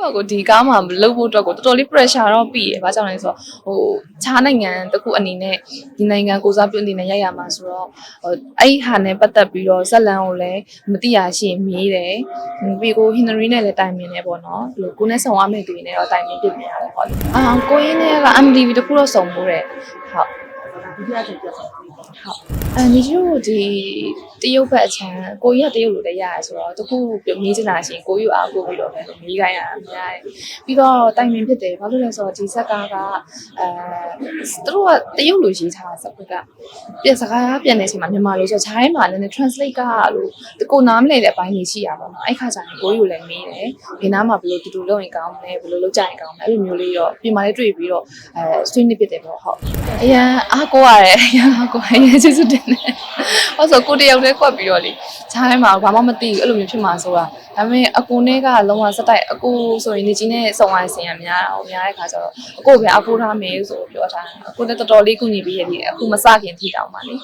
ကိုယ့်ကိုဒီကားမှာမလုပ်ဖို့အတွက်ကိုတော်တော်လေး pressure တော့ပြီးရယ်။ဘာကြောင့်လဲဆိုတော့ဟိုခြားနိုင်ငံတစ်ခုအနေနဲ့ဒီနိုင်ငံကိုစားပြုအနေနဲ့ရိုက်ရမှာဆိုတော့ဟိုအဲ့ဒီဟာနဲ့ပတ်သက်ပြီးတော့ဇက်လန်ကိုလည်းမတိရရှိရင်မေးတယ်။ပြီးကိုဟင်နရီနဲ့လည်းတိုင်ပင်နေပေါ့နော်။ဒီလိုကိုနဲ့ဆောင်ရမယ့်သူတွေနဲ့တော့တိုင်ပင်ပြစ်ပြရတယ်ဟုတ်။အာကိုရင်းနဲ့က MDV တခုတော့စုံမှုတဲ့။ဟုတ် ဒုတိယအချိန်ပြတ်သွားပြီပေါ့ဟုတ်အဲညီတို့ဒီတရုတ်ဘက်အချမ်းကိုကြီးကတရုတ်လိုလည်းရရဆိုတော့တခုမြည်ချင်တာရှိရင်ကိုကြီးကိုအားကိုပြီးတော့ပဲလို့မြည်ခိုင်းရတာများတယ်ပြီးတော့တိုင်ပင်ဖြစ်တယ်ဘာလို့လဲဆိုတော့ဒီဇက်ကားကအဲသူတို့ကတရုတ်လိုရေးထားတာဇက်ကပြန်စကားပြန်နေချိန်မှာမြန်မာလိုဆိုတော့ခြိုင်းမှာလည်း translate ကလို့တကိုနားမလဲတဲ့အပိုင်းကြီးရှိရပါတော့အဲ့ခါကျရင်ကိုကြီးကိုလည်းမေးတယ်ဒီနားမှာဘယ်လိုတူတူလုပ်ရင်ကောင်းမလဲဘယ်လိုလုပ်ကြရင်ကောင်းမလဲအဲ့လိုမျိုးလေးတော့ပြင်မာလေးတွေ့ပြီးတော့အဲဆွေးနွေးဖြစ်တယ်ပေါ့ဟုတ်အရင်အားကိုရတယ်အရင်အားကိုရအရင်ကျေးဇူးတင်တယ်ဟုတ်ဆိုကိုတယောက်တည်းကွက်ပြီးတော့လေခြားထဲမှာဘာမှမသိဘူးအဲ့လိုမျိုးဖြစ်မှာဆိုတာဒါပေမဲ့အကူနဲ့ကလုံးဝစက်တိုက်အကူဆိုရင်နေကြီးနဲ့စုံဝိုင်းစင်ရများတာဟိုများတဲ့ခါကျတော့အကူပဲအကူထားမယ်ဆိုပြောထားတယ်အကူလည်းတော်တော်လေးကုညီပေးရည်အခုမစခင်ထိတောင်ပါလေ